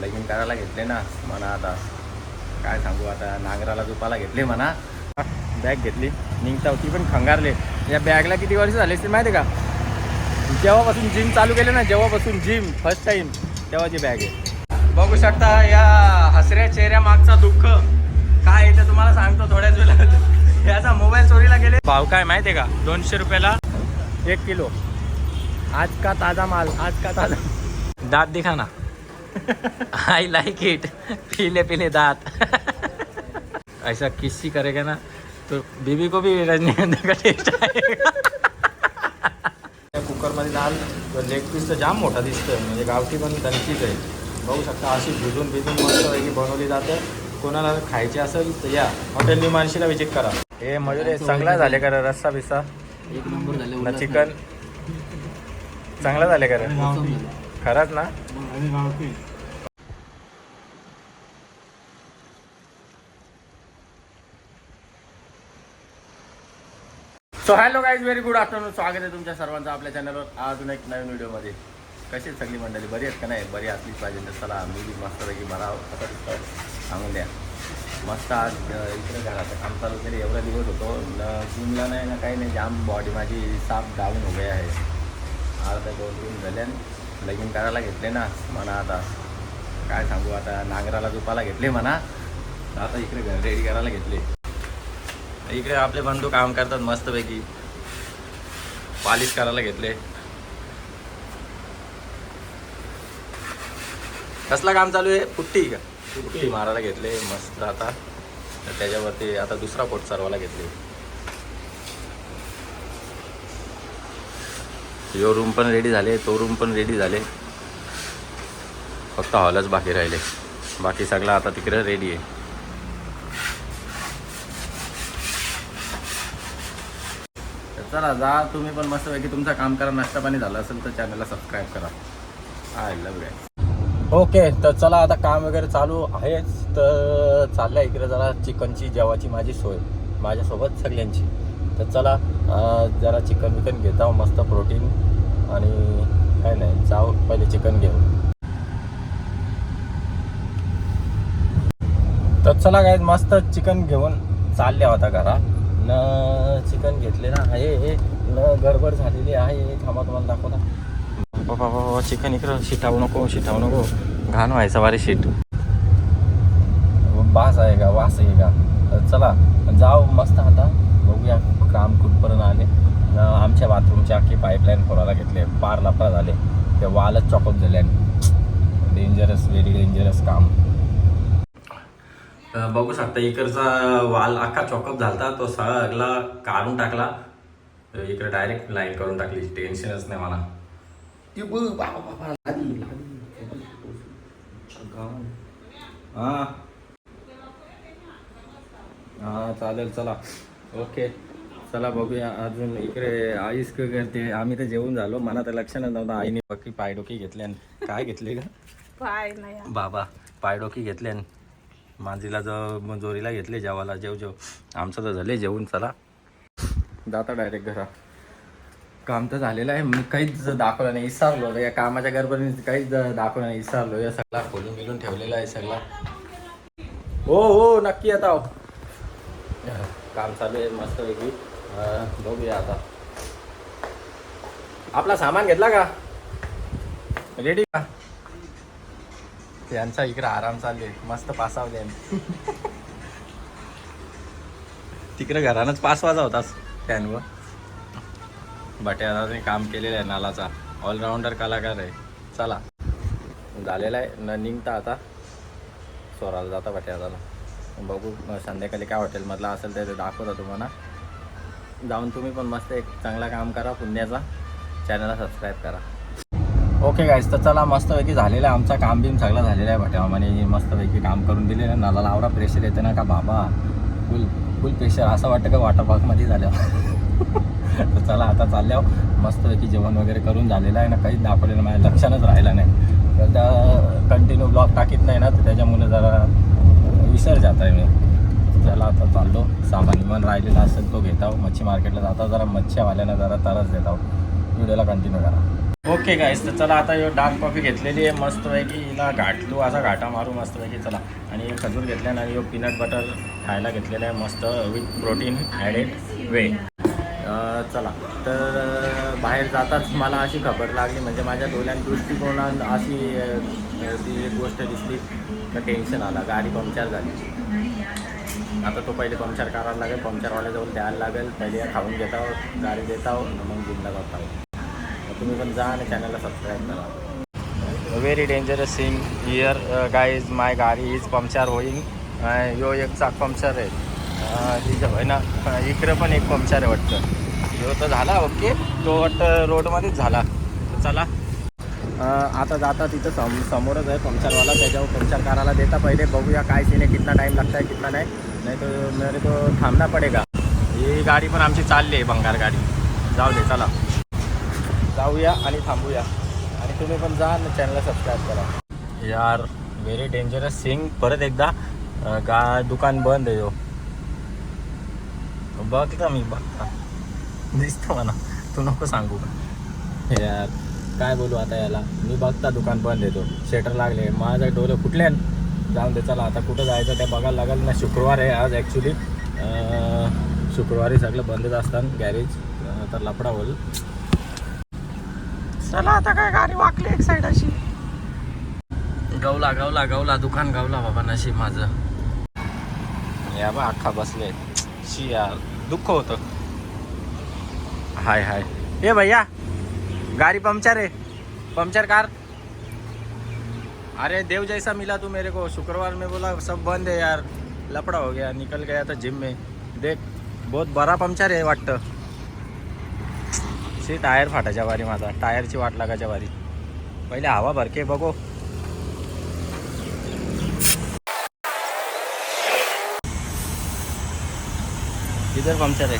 लगीन करायला घेतले ना म्हणा आता. काय सांगू आता नांगराला झोपायला घेतले म्हणा. बॅग घेतली. निघता होती पण खंगारले. या बॅगला किती वर्ष झाले असते माहिती आहे का? जेव्हापासून जिम चालू केले ना जेव्हापासून जिम फर्स्ट टाइम तेव्हाची बॅग आहे. बघू शकता या हसऱ्या चेहऱ्या मागचा दुःख. काय आहे ते तुम्हाला सांगतो थोड्याच वेळात. याचा मोबाईल चोरीला गेले. भाव काय माहिती आहे का? दोनशे रुपयाला एक किलो. आज का ताजा माल आज का ताजा. दात दिखा ना. आई लाइक इट पीले पीले दांत. ऐसा किसी करेगा ना तो बीबी को भी रजनीगंधा का टेस्ट आएगा. कुकरमध्ये दाल लेग पीस तर जाम मोठा दिसतोय. म्हणजे गावठी पण त्यांचीच आहे. बघू शकता अशी भिजून भिजून मस्तपैकी बनवली जाते. कोणाला खायची असेल तर या. हॉटेल निमानशीला विजिट करा. हे मजुरे चांगला झाले का रस्सा बिस्सा? एक नंबर चिकन चांगला झाले का खरंच ना? So hello guys very good afternoon स्वागत आहे तुमच्या सर्वांचं आपल्या चॅनलवर अजून एक नवीन व्हिडिओमध्ये कशी आहेत सगळी मंडळी? बरी आहेत का नाही? बरी असलीच पाहिजे तर चला मी बी मस्तपैकी बरा सांगून द्या. मस्त आज इकडे घराचं काम चालू केलं. एवढा दिवस होतो. न जिमला नाही ना काही नाही. जाम बॉडी माझी साफ डाऊन हो गया आहे. अर्धा दोन दिन झाले लगीन करायला घेतले ना म्हणा आता. काय सांगू आता नांगराला झोपायला घेतले म्हणा. आता इकडे घर रेडी करायला घेतले. इकडे आपले बंधू काम करतात मस्तपैकी. पालिश करायला घेतले. कसला काम चालू आहे? पुट्टी का? पुट्टी मारायला घेतले मस्त आता. तर त्याच्यावरती आता दुसरा कोट सरवायला घेतले. यो रूम पण रेडी झाले तो रूम पण रेडी झाले. फक्त हॉलच बाकी राहिले. बाकी सगळं आता तिकडे रेडी आहे. चला जा तुम्ही पण मस्तपैकी तुमचं काम करा नाश्ता पाणी झालं असेल तर चॅनलला सबस्क्राईब करा. आय लव्ह गाय ओके तर चला आता काम वगैरे चालू आहेच तर चालल्या इकडे जरा चिकनची जेवाची माझी सोय माझ्यासोबत सगळ्यांची. तर चला जरा चिकन विकन घेत आहो मस्त प्रोटीन आणि काय नाही जाऊ पहिले चिकन घेऊ. तर चला काय मस्त चिकन घेऊन चालले होता घरा न चिकन घेतले ना आहे हे न गडबड झालेली आहे थांबा तुम्हाला दाखवता. बाबा बाबा चिकन इकडं शिटावू नको शिटावू नको. घाण व्हायचा वारी शीट. बास आहे का वास आहे का? चला जाऊ मस्त आता बघूया काम कुठपर्यंत आले. न आमच्या बाथरूमची अख्खी पाईपलाईन खोलायला घेतले पार लफडा झाले. ते वालच चॉकअप झाले डेंजरस व्हेरी डेंजरस काम. बघू शकता इकडचा वाल अख्खा चॉकअप झालता तो सगळा काढून टाकला. इकडे डायरेक्ट लाईन करून टाकली. टेन्शनच नाही मला. हा. हा चालेल चला. ओके. चला बघूया. अजून इकडे आईस करते. आम्ही तर जेवून झालो. मला तर लक्षात नव्हतं. आईने बाकी पायडोकी घेतले आणि काय घेतले का पाय नाही. बाबा पायडोकी घेतले मांजीला जर ज जोरीला घेतले जेवायला जेव जेव. आमचं तर झाले जेवून चला. जाता डायरेक्ट घरा. काम तर झालेलं आहे मी काहीच दाखवलं नाही विसरलो. या कामाच्या गरबरीने काहीच दाखवलं नाही विसरलो. या सगळा खोलून बिलून ठेवलेला आहे सगळा. हो हो नक्की आता. आहो काम चालू आहे मस्त वेगळी बघूया आता. आपला सामान घेतला का? रेडी का त्यांचा इकडे आराम चालले मस्त पासावले तिकडे घरानच पाच वाजा होतास फॅनवर बट्याने काम केलेलं आहे नालाचा. ऑलराऊंडर कलाकार आहे. चला. झालेला आहे. न निघता आता. स्वराला जाता बट्याला बघू मग संध्याकाळी काय हॉटेलमधला असेल ते दाखवतो तुम्हाला. जाऊन तुम्ही पण मस्त एक चांगला काम करा पुण्याचा. चॅनलला सबस्क्राईब करा. ओके गाईस तर चला मस्तपैकी झालेलं आहे. आमचा काम बीम सगळं झालेलं आहे भट्यामाने. मस्तपैकी काम करून दिलेलं नाला लावडा प्रेशर येते ना का बाबा? फुल फुल प्रेशर असं वाटतं का वॉटर पार्कमध्ये झालं तर चला आता चालल्या मस्तपैकी जेवण वगैरे करून झालेलं आहे ना. काहीच दाखवलेलं माझ्या लक्षणच राहिलं नाही. तर त्या कंटिन्यू ब्लॉग टाकीत नाही ना तर त्याच्यामुळे जरा विसर जात आहे मी. चला आता चाललो. सामान विमान राहिलेला असेल तो घेत आहो. मच्छी मार्केटला जाता जरा मच्छीवाल्यानं जरा तरच देत आहो. व्हिडिओला कंटिन्यू करा. ओके गाईस तर चला आता डार्क कॉफी घेतलेली आहे. मस्तपैकी हिला घाटलो असा घाटा मारू मस्त पैकी चला. आणि खजूर घेतल्यानं आणि पीनट बटर खायला घेतलेलं आहे मस्त विथ प्रोटीन ॲडेड वे चला. तर बाहेर जाताच मला अशी खबर लागली म्हणजे माझ्या डोळ्यां दृष्टिकोनात अशी ती एक गोष्ट दिसली. तर टेन्शन आला. गाडी पंक्चर झाली. आता तो पहिले पंक्चर करायला लागेल. पंक्चरवाल्याजवळ द्यायला लागेल. पहिले खाऊन घेता आहोत, गाडी देता आहोत, मग जिंदा जात आहोत. तुम्ही पण जा आणि चॅनलला सबस्क्राईब करा. Very dangerous scene here guys my गाडी इज पंक्चर होईंग यो एक चाक पंक्चर आहे. तिथं होय ना? इकडं पण एक पंक्चर आहे वाटतं. यो तर झाला ओके तो वाटतं रोडमध्येच झाला. चला. आता जाता तिथं सम समोरच आहे पंक्चरवाला त्याच्यावर पंक्चर करायला देता. पहिले बघूया काय सीन आहे कितना टाईम लागता आहे कितना नाही. नाही तर मेरे तो थांबना पडेगा. ही गाडी पण आमची चालली आहे भंगार गाडी. जाऊ दे चला. जाऊया आणि थांबूया. आणि तुम्ही पण जा आणि चॅनलला सबस्क्राईब करा. यार व्हेरी डेंजरस सिंग परत एकदा अं, गा दुकान बंद आहे हो. बघता मी बघता. दिसतं म्हणा तू नको सांगू. यार काय बोलू आता याला? मी बघता दुकान बंद येतो शेटर लागले. माझं डोळे फुटले जाऊन दे चला. आता कुठं जायचं ते बघायला लागेल ना. शुक्रवार आहे आज ॲक्च्युली शुक्रवारी सगळं बंदच असतात गॅरेज तर लफडा होईल. चला आता काय गाडी वाकली एक साईड अशी. गवला गवला गवला दुकान गवला बाबा नशीब माझं. या बा अख्खा बसले. शी यार दुःख होतं. हाय हाय. ए भैया गाड़ी पंक्चर है पंक्चर कार अरे देव जैसा मिला तू मेरे को. शुक्रवार में बोला सब बंद है यार. लपड़ा हो गया निकल गया था जिम में. देख बहुत बड़ा पंक्चर आहे वाटतं. शी टायर फाटायच्या वारी माझा टायरची वाट लागायच्या वारी. पहिले हवा भरके बघो. इधर पंक्चर आहे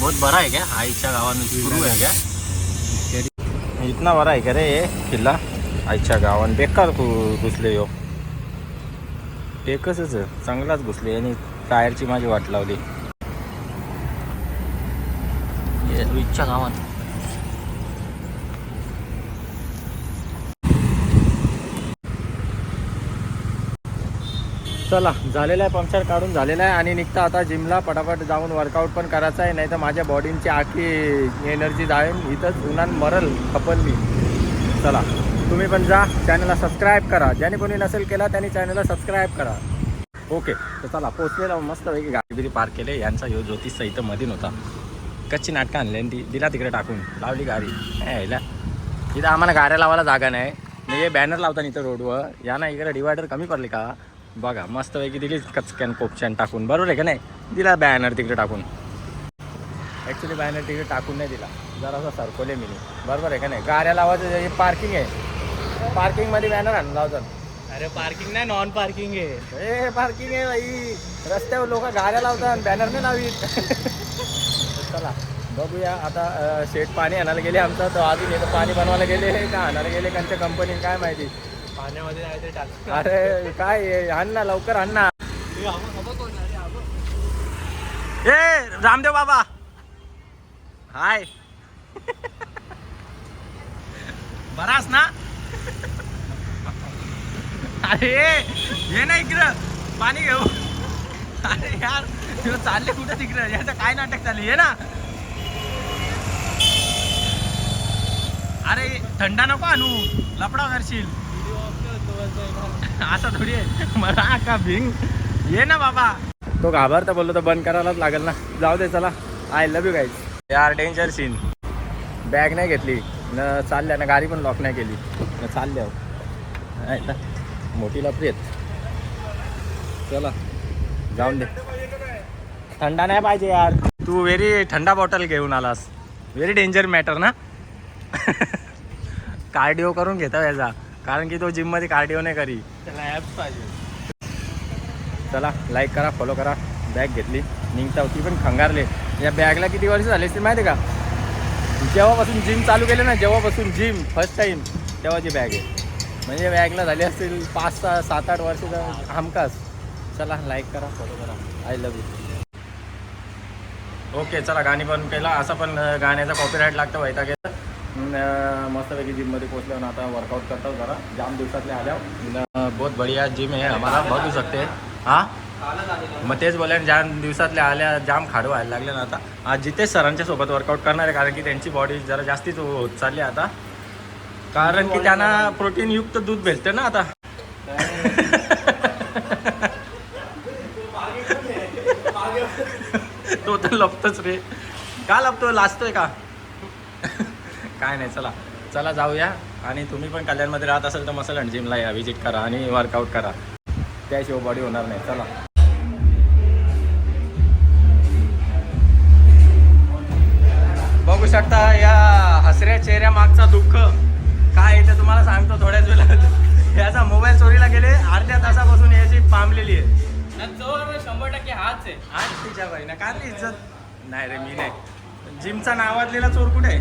बहुत बरा आहे क्या? आईच्या गावानं सुरू आहे क्या? इतना बरा आहे का रे हे किल्ला आईच्या गावान। बेकार घुसले यो. एकच चांगलाच घुसले. आणि टायरची माझी वाट लावली. इच्छा गावात चला झालेलं आहे पंक्चर काढून झालेलं आहे आणि निघता आता जिमला पटापट जाऊन वर्कआउट पण करायचं आहे नाही तर माझ्या बॉडींची आखी एनर्जी जाईल इथंच उन्हान मरल खपल मी. चला तुम्ही पण जा. चॅनलला सबस्क्राईब करा. ज्याने कोणी नसेल केला त्यांनी चॅनलला सबस्क्राईब करा. ओके तर चला पोचलेला मस्त पैकी. गाडी पार्क केले. यांचा ह्यो ज्योतिषचा इथं मधीन होता. कच्ची नाटकं आणली आणि ती दिला तिकडे टाकून. लावली गाडी. यायला इथं आम्हाला गाड्या लावायला जागा नाही. मी हे बॅनर लावताना इथं रोडवर या ना इकडे डिवायडर कमी पडले का? बघा मस्तपैकी दिली कचकॅन कोपच्यान टाकून. बरोबर आहे का नाही? दिला बॅनर तिकडे टाकून. ॲक्च्युली बॅनर तिकडे टाकून नाही दिला. जरासा सरकवले मी. बरोबर आहे का नाही? गाड्या लावायचं हे पार्किंग आहे. पार्किंगमध्ये बॅनर आणून लावतात अरे पार्किंग नाही नॉन पार्किंग आहे. ए पार्किंग आहे बाई. रस्त्यावर लोक गाड्या लावतात बॅनर नाही लावीत. चला बघूया आता शेठ पाणी आणायला गेले आमचा तर अजून येतं पाणी बनवायला गेले का आणायला गेले त्यांच्या कंपनी काय माहिती? पाण्यामध्ये नाही ते टाक अरे काय आहे? आण ना लवकर आण ना. ए, रामदेव बाबा. हाय. बरास ना. अरे ये ना इकडं. पाणी घेऊ. अरे यार. चालले कुठं तिकडं? याचं काय नाटक चालले ये ना. अरे थंडा नको आणू. लपडा करशील. असं थोडी आहे. मला का भिंग? ये ना बाबा. तो घाबरता बोललो तर बंद करायलाच लागेल ना. जाऊ दे चला. आय लव्ह यू गाईज यार डेंजर सीन बॅग नाही घेतली. न चालल्या ना गाडी पण लॉक नाही केली. न चालल्या ना, मोठी लपरी आहेत. चला. जाऊन दे. थंडा नाही पाहिजे यार. तू व्हेरी थंडा बॉटल घेऊन आलास. व्हेरी डेंजर मॅटर ना? कार्डिओ करून घेता याचा. कारण की तो जिममध्ये कार्डिओ नाही करी. त्याला ॲप्स पाहिजे. चला लाईक करा फॉलो करा. बॅग घेतली. निघता होती पण खंगारले. या बॅगला किती वर्ष झाले असतील माहिती आहे का? जेव्हापासून जिम चालू केले ना जेव्हापासून जिम फर्स्ट टाईम तेव्हाची बॅग आहे. म्हणजे बॅगला झाली असतील पाच सहा सात आठ वर्ष हमखास. चला लाईक करा फॉलो करा. आय लव्ह यू ओके चला गाणी पण केला. असं पण गाण्याचं गाण्याचा कॉपीराईट लागतं वैता गेलं मस्तपैकी जिममध्ये पोहोचल्यावर आता वर्कआउट करतो जरा. जाम दिवसातले आल्या बहुत बढिया जिम आहे. आम्हाला बघू शकते. हां? मग तेच बोलले जाम दिवसातले आल्या जाम खाडू व्हायला लागले ना आता. आज जितेश सरांच्या सोबत वर्कआउट करणार आहे कारण की त्यांची बॉडी जरा जास्तीच हो, होत चालली आता. कारण की त्यांना प्रोटीनयुक्त दूध भेटते ना आता. हो. तो तर लपतोच रे. का लपतो? लाजतोय का? काय नाही चला. चला जाऊया. आणि तुम्ही पण कल्याणमध्ये राहत असेल तर मसल आणि जिमला या. व्हिजिट करा आणि वर्कआउट करा. त्याशिवाय बॉडी होणार नाही. चला. बघू शकता या हसऱ्या चेहऱ्या मागचा दुःख. काय आहे ते तुम्हाला सांगतो थोड्याच वेळात. याचा मोबाईल चोरीला गेले. अर्ध्या तासापासून याची पामलेली आहे. चोर शंभर टक्के हाच आहे. आज तिच्या रे इज्जत? नाही रे मी नाही. जिमचा नावाजलेला चोर कुठे आहे?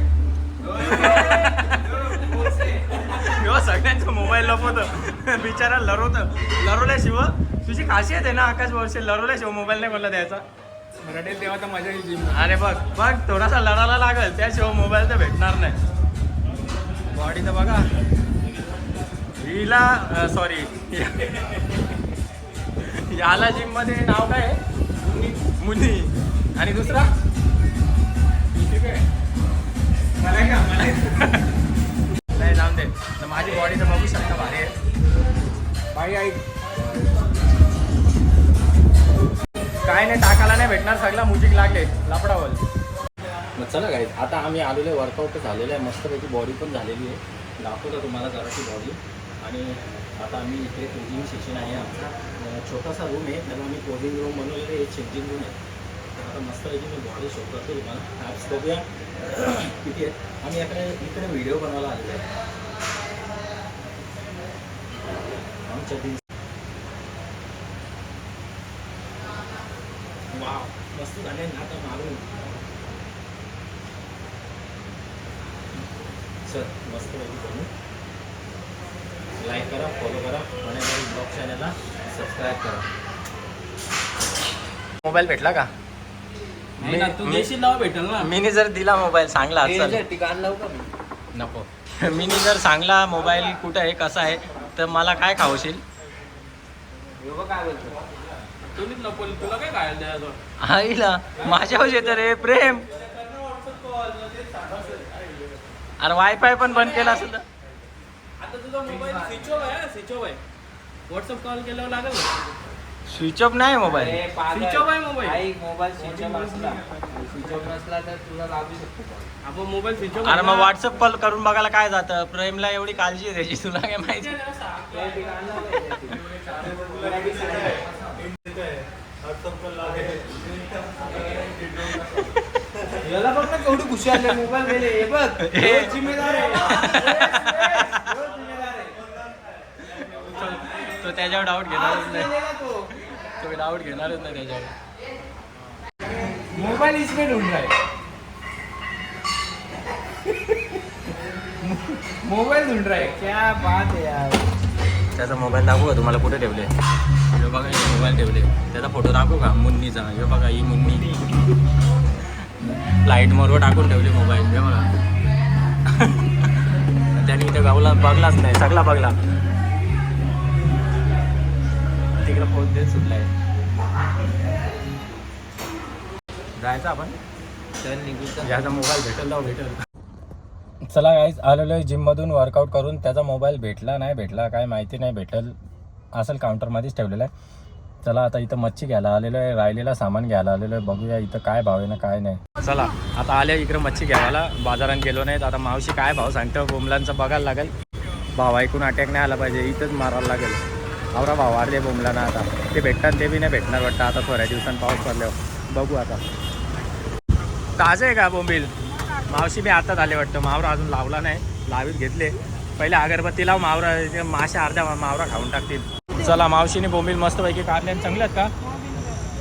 सगळ्यांचा मोबाईल लपवत. बिचारा लरवत लरवल्याशिवाय तुझी खासियत आहे ना आकाश वर्ष लरवल्याशिवाय मोबाईल नाही कोणाला द्यायचा रडेल तेव्हा तर मजा येईल जिम अरे बघ बघ थोडासा लढायला लागेल त्याशिवाय मोबाईल तर भेटणार नाही. बॉडी तर बघा. हिला सॉरी याला जिममध्ये नाव काय आहे? मुनी. आणि दुसरा? ठीक आहे. नाही जाऊन दे. तर माझी बॉडी तर बघू शकता भारी आहे. बाई ऐक काय नाही टाकायला नाही भेटणार सगळा मुजिक लागले. लापडा बोल मग चला काय आता आम्ही आलेलो आहे वर्कआउट झालेलं आहे. मस्तपैकी बॉडी पण झालेली आहे. दाखवतो तुम्हाला जराची बॉडी आणि आता आम्ही इथे कोचिंग सेशन आहे आमचा. अं, छोटासा रूम आहे. त्याला आम्ही कोचिंग रूम बनवलेलं आहे चेंजिंग रूम आहे. तर आता मस्त मस्तपैकी मी बॉडी शो करतो तुम्हाला. ॲप्स बघूया. किती आहे आम्ही इकडे इकडे व्हिडिओ बनवायला आलेलो आहे. आमच्या दिन वाव मस्त झाले ना आता मारून. सर मस्त करू लाईक करा फॉलो करा आणि ब्लॉग चॅनलला सबस्क्राईब करा. मोबाईल भेटला का? नाही ना तू देशील नाव भेटेल ना. मीने जर दिला मोबाईल सांगला चल ठिकाण लावू का मी? नको. मीने जर सांगला मोबाईल कुठं आहे कसा आहे तर मला काय खावशील काय बोलतो. तुम्हीच नको तुला काय द्यायचं? आईला माझ्यावर येतं रे प्रेम. अरे वायफाय पण बंद केला असेल तर. आता तुझा मोबाईल स्विच ऑफ आहे स्विच ऑफ आहे. व्हॉट्सअप कॉल केल्यावर लागेल का? स्विच ऑफ नाही मोबाईल स्विच ऑफ आहे मोबाईल आई मोबाईल स्विच ऑफ असला. स्विच ऑफ नसला तर तुला लागू शकतो. आपण मोबाईल स्विच ऑफ अरे मग व्हॉट्सअप कॉल करून बघायला काय जातं? प्रेमला एवढी काळजी आहे त्याची तुला काय माहिती. याला बघ ना केवढी खुशी आली मोबाईल हे बघ. जिम्मेदार आहे ह्यो जिम्मेदार आहे. तो त्याच्यावर डाऊट घेणारच नाही. गेलेला तो. तो डाऊट घेणारच नाही त्याच्यावर. मोबाईल इसमें ढूंढ रहा है मोबाईल ढूंढ रहा है क्या बात है यार. त्याचा मोबाईल दाखवू का तुम्हाला? कुठे ठेवले? हे बघा हे मोबाईल ठेवले. त्याचा फोटो दाखवू का? मुन्नीचा. हे बघा ही मुन्नी. लाइट मोरवर टाकून ठेवले मोबाईल. हे बघा. त्याने इथं गावला बघलाच नाही. सगळा बघला. तिकडं पोच देत सुटलाय. जायचं आपण? चल निघू मोबाईल भेटेल जाऊ भेटेल. चला गाईज आलेलो आहे जिममधून वर्कआउट करून. त्याचा मोबाईल भेटला नाही भेटला काय माहिती नाही भेटेल. असेल काउंटरमध्येच ठेवलेला आहे. चला आता इथं मच्छी घ्यायला आलेलो आहे राहिलेला सामान घ्यायला आलेलो आहे. बघूया इथं काय भाव आहे ना काय नाही. चला आता आले इकडे मच्छी घ्यायला. बाजारात गेलो नाहीत आता मावशी काय भाव सांगतो बोमलांचा बघायला लागेल. भाव ऐकून अटॅक नाही आला पाहिजे इथंच मारायला लागेल. आवरा भाव बोंबला बोमलांना आता. ते भेटतात ते बी नाही भेटणार वाटतं. आता थोड्या दिवसांनी पाऊस पडल्यावर. बघू आता. ताजे आहे का बोंबील? मावशी बी आताच आले वाटतं. मावरा अजून लावला नाही. लावीत घेतले. पहिले अगरबत्ती लाव मावरा. ते माशा अर्ध्या मावरा खाऊन टाकतील. चला मावशीने बोंबील मस्तपैकी काढले आणि चांगले आहेत का?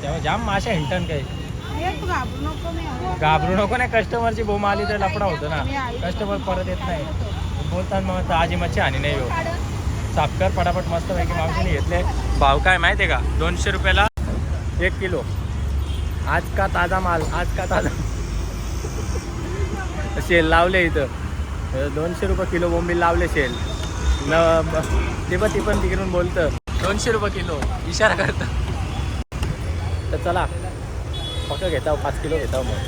तेव्हा जाम माशा हिंटन काही. घाबरू नको नाही कस्टमरची बोंब आली तर लफडा होतो ना. कस्टमर परत येत नाही. बोलतात मग ताजी मच्छी आणि नाही हो सापकर पटापट मस्तपैकी मावशीने घेतले. भाव काय माहिती आहे का? दोनशे रुपयाला एक किलो. आज का ताजा माल आज का ताजा शेल लावले इथं. दोनशे रुपये किलो बोंबील लावले शेल न ते पण ती पण तिकडून बोलतं. दोनशे रुपये किलो इशारा करतं. तर चला फक्त घेता पाच किलो घेता मग.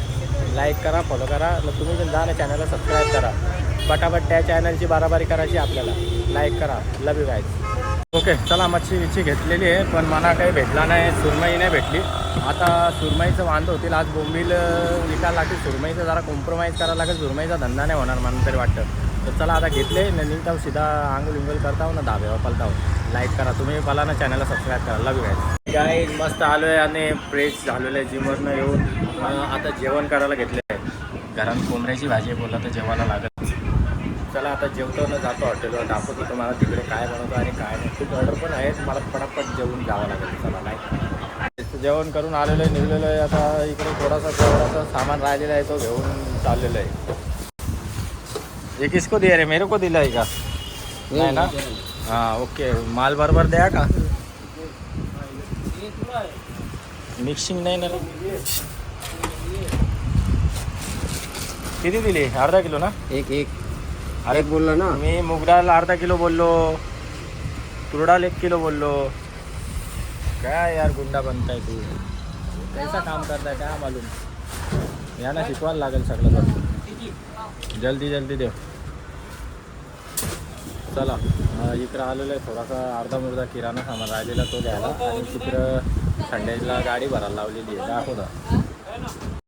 लाईक करा फॉलो करा. मग तुम्ही पण जा ना चॅनलला सबस्क्राईब करा. पटापट त्या चॅनलची बाराबारी करायची आपल्याला. लाईक करा. लव यू गाईज ओके चला मच्छी विच्छी घेतलेली आहे पण मला काही भेटला नाही. सुरमई नाही भेटली. आता सुरमईचं वांद होतील. आज बोंबील विकायला लागतील. सुरमईचं जरा कॉम्प्रोमाइज करायला लागेल. सुरमईचा धंदा नाही होणार मला तरी वाटतं. तर चला आता घेतले. न निघताव सीधा आंघोळ विंगोल करताव हो ना धाब्यावर पलताव लाईक हो. करा. तुम्ही मला ना चॅनलला सबस्क्राईब करा. लव गाईज गाईज मस्त आलो आहे आणि फ्रेश झालेलं आहे. जिमवरनं येऊन आता जेवण करायला घेतलं आहे. घरात कोंबऱ्याची भाजी आहे बोलला तर जेवायला लागत चला आता जेवतो ना जातो हॉटेलवर दाखवतो तुम्हाला तिकडे काय बनवतो आणि काय नाही. खूप ऑर्डर पण आहे मला पटापट जेवून जावं लागेल. चला नाही जेवण करून आलेलं आहे निघलेलं आहे आता इकडे थोडासा थोडासा सामान राहिलेलं आहे तो घेऊन चाललेलं आहे. हे किसको दिया रे? मेरे को दिला आहे का? नाही ना? हां ओके. माल बरोबर द्या का? मिक्सिंग नाही ना किती दिली? अर्धा किलो ना? एक एक. अरे बोललो ना. मी मुगडाल अर्धा किलो बोललो तुरडाल एक किलो बोललो. काय यार गुंडा बनताय तू? कैसा काम करताय काय मालूम? यांना शिकवायला लागेल सगळं तर जल्दी जल्दी देव. चला इकडं आलेलं आहे थोडासा अर्धा मुर्धा किराणा सामान राहिलेला तो घ्यायला. आणि तिकडं संडेला गाडी भरायला लावलेली आहे. दाखवता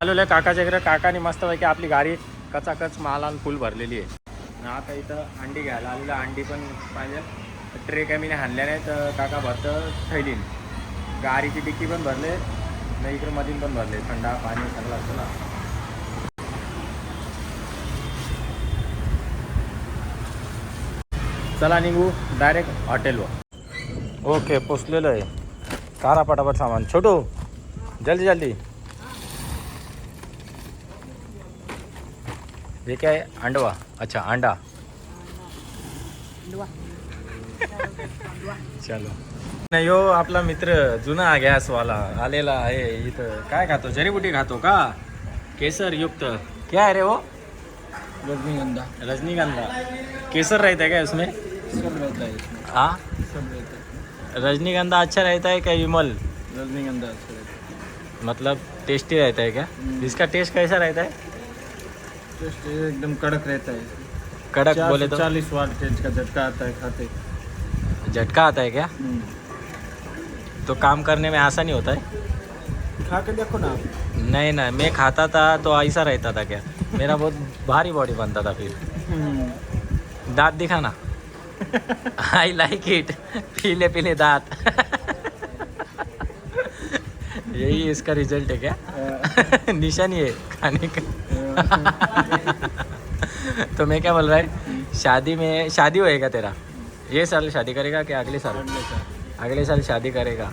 आलेलं आहे काकाच्या इकडे. काकाने मस्तपैकी आपली गाडी कचाकच मालान फुल भरलेली आहे. आता इथं अंडी घ्यायला आलेलं अंडी पण पाहिजे. ट्रे काय मी हाणल्या नाही तर काका भरतं थैलीन. गाडीची डिक्की पण भरले. नाही इकडं मधीन पण भरले. थंडा पाणी सगळं असतं ना. चला निघू डायरेक्ट हॉटेलवर. ओके पोचलेलं आहे. कारा पटापट सामान. छोटू जल्दी जल्दी. ये क्या है अंडवा? अच्छा अंडा. चलो. नाही यो आपला मित्र जुना गॅसवाला आलेला आहे इथं. काय खातो? जडीबुटी खातो का? केसर युक्त. क्या है रे वो रजनीगंधा. रजनीगंधा. केसर रहता है क्या इसमें सब रहता है हाँ? सब रहता है रजनीगंधा अच्छा रहता है क्या विमल? रजनीगंधा अच्छा रहता है मतलब टेस्टी रहता है क्या हम्म। इसका टेस्ट कैसा रहता है टेस्ट एकदम कड़क रहता है कड़क बोले तो? चालीस वाट टेस्ट का झटका आता है खाते। झटका आता है क्या? तो काम करने में आसानी होता है? खा के देखो ना नहीं ना मैं खाता था तो ऐसा रहता था क्या? मेरा बहुत भारी बॉडी बनता था फिर। दांत दिखाना। आई लाइक इट पीले पीले दांत। यही इसका रिज़ल्ट है क्या? निशानी है खाने का। तो मैं क्या बोल रहा है? शादी में शादी होएगा तेरा? ये साल शादी करेगा कि अगले साल? अगले साल। शादी करेगा।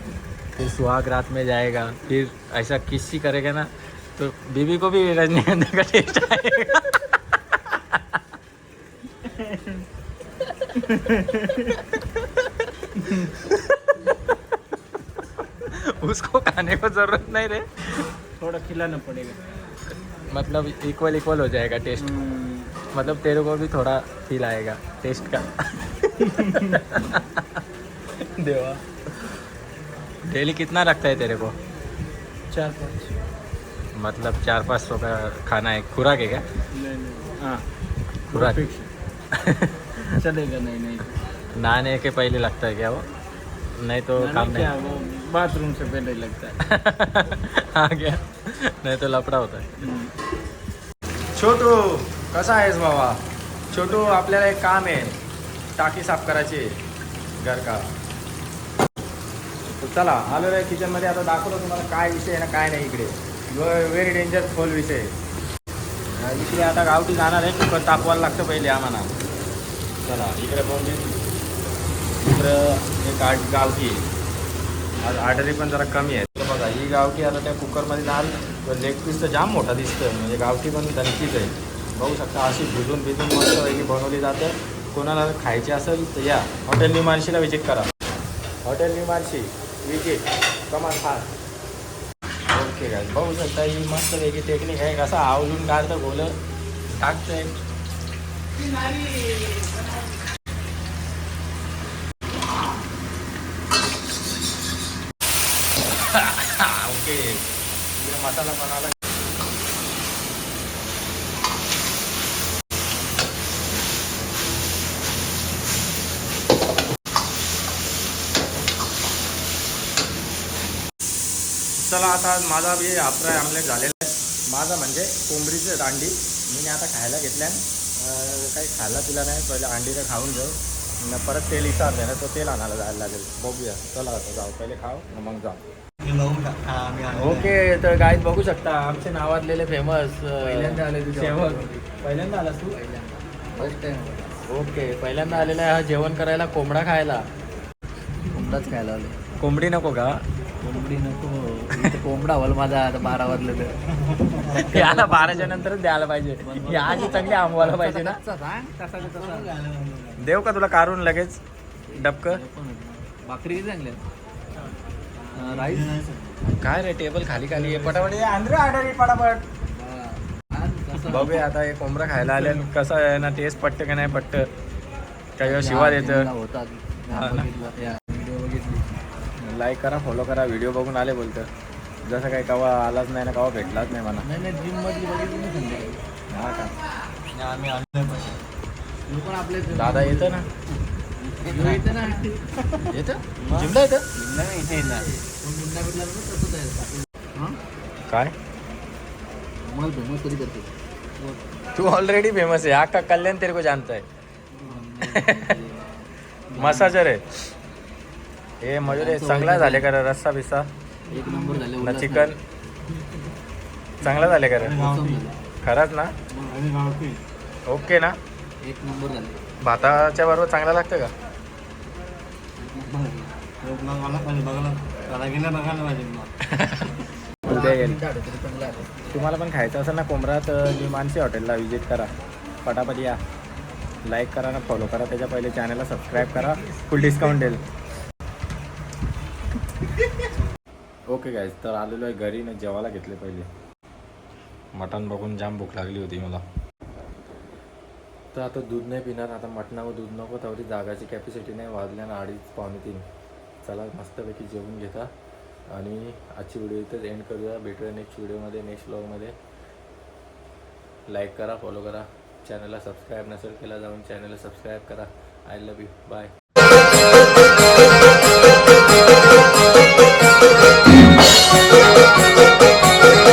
फिर सुहाग रात में जाएगा। फिर ऐसा किसी करेगा ना तो बीबी को भी रजनीगंधा का टेस्ट आएगा। उसको खाने को ज़रूरत नहीं रे। थोड़ा खिलाना पड़ेगा। मतलब इक्वल इक्वल हो जाएगा टेस्ट मतलब तेरे को भी थोड़ा फील आएगा टेस्ट का। देवा। डेली कितना रखता है तेरे को? चार पाँच। मतलब चार पाँच सौ का खाना है। खुराक है क्या? नहीं नहीं। हाँ। खुराक। चलेगा नहीं नहीं। नहाने के पहले लगता है क्या वो? नहीं तो काम नहीं। वो बाथरूम से पहले लगता है। हाँ क्या? नहीं तो लपड़ा होता है। छोटू कसा आहेस बाबा छोटू आपल्याला एक काम आहे. टाकी साफ करायची आहे. घर का? चला आलो आहे किचनमध्ये आता दाखवलं तुम्हाला काय विषय आहे ना काय नाही इकडे. व्हेरी डेंजर खोल विषय इकडे आता गावठी जाणार आहे. कुकर तापवायला लागतं पहिले आम्हाला. चला इकडे पाहून इकडं एक आठ गावठी आज ऑर्डरी पण जरा कमी आहे. तर बघा ही गावठी आता त्या कुकरमध्ये जाल लेग पीस तर जाम मोठा दिसतं म्हणजे गावठी पण दणकीच आहे. बघू शकता अशी भिजून भिजून मस्तपैकी बनवली जाते. कोणाला खायची असेल तर या. हॉटेल निमानशीला व्हिजिट करा. हॉटेल निमानशी विजिट कमाल खा ओके काय बघू शकता ही मस्तपैकी टेक्निक आहे. कसं आवडून काढतं बोलं टाकतंय. ओके मसाला बनवला चला आता माझा बी फ्राय आमलेट झालेला आहे माझा म्हणजे कोंबडीचं दांडी मी आता खायला घेतल्या काही खायला पिला नाही. पहिले अंडी तर खाऊन न परत तेल इसारते ना तो तेल आणायला जायला लागेल. बघूया. चला आता जाऊ. पहिले खाऊ न मग जाऊ. ओके तर गाईत बघू शकता. आमचे नावातलेले फेमस पहिल्यांदा तुझ्या जेवण पहिल्यांदा आलास तू? फर्स्ट टाइम ओके पहिल्यांदा आलेला आहे हा जेवण करायला कोंबडा खायला. कोंबडाच खायला आलोय कोंबडी नको का कोंबडी नको कोंबडा हवल माझा आता बारा वाजले तर. याला बाराच्या नंतरच द्यायला पाहिजे. आजी चांगली आंबवायला पाहिजे ना. देव का तुला काढून लगेच? डबक? भाकरी किती चांगल्या राईस काय रे टेबल खाली खाली आहे. पटापट आंध्र ऑर्डर पटापट. बघूया आता हे कोंबडा खायला आले कसं आहे ना टेस्ट पटतं का नाही पटतं. काही शिवा देतं. होता हा ना. व्हिडिओ बघितली लाईक करा फॉलो करा व्हिडिओ बघून आले बोलतं. जसं काही कवा आलाच नाही ना कवा भेटलाच नाही म्हणा. नाही नाही जिम मधली बघितली ना संध्याकाळी. हा का? तू पण आपल्या दादा येतं ना? ह्यो येतं ना? येतं? जिमला येतं? नाही इथे येणार. पण मुंडा भेटला ना तसंच आहे हां? काय? मला फेमस कधी करते. तू ऑलरेडी फेमस है आपका कल्याण तेरे को जानता है. मसाजर आहे. हे मजुरे चांगला झाले का रे? रस्सा बिस्सा? एक नंबर झाले ना चिकन? चांगला झाले का रे. खरंच ना? ओके ना? एक नंबर झाले. भाताच्या बरोबर चांगला लागतं का? उद्या येईल तुम्हाला पण खायचं असेल ना मी मानसी हॉटेलला व्हिजिट करा. पटापट या. लाईक करा ना फॉलो करा. त्याच्या पहिले चॅनलला सबस्क्राईब करा. फुल डिस्काउंट देईल. ओके गाईज तर आलेलो आहे घरी. ना जेवायला घेतले पहिले. मटण बघून जाम भूक लागली होती मला. तर आता दूध नाही पिणार. आता मटणावर दूध नको. तेवढी जागाची कॅपॅसिटी नाही. वाजल्या ना अडीच पावणे तीन. चला मस्तपैकी जेवून घेता. आणि आजची व्हिडिओ इथेच एंड करूया. भेटूया नेक्स्ट व्हिडिओमध्ये नेक्स्ट ब्लॉगमध्ये लाईक करा फॉलो करा. चॅनलला सबस्क्राईब नसेल केला जाऊन चॅनलला सबस्क्राईब करा. I love you bye Thank you.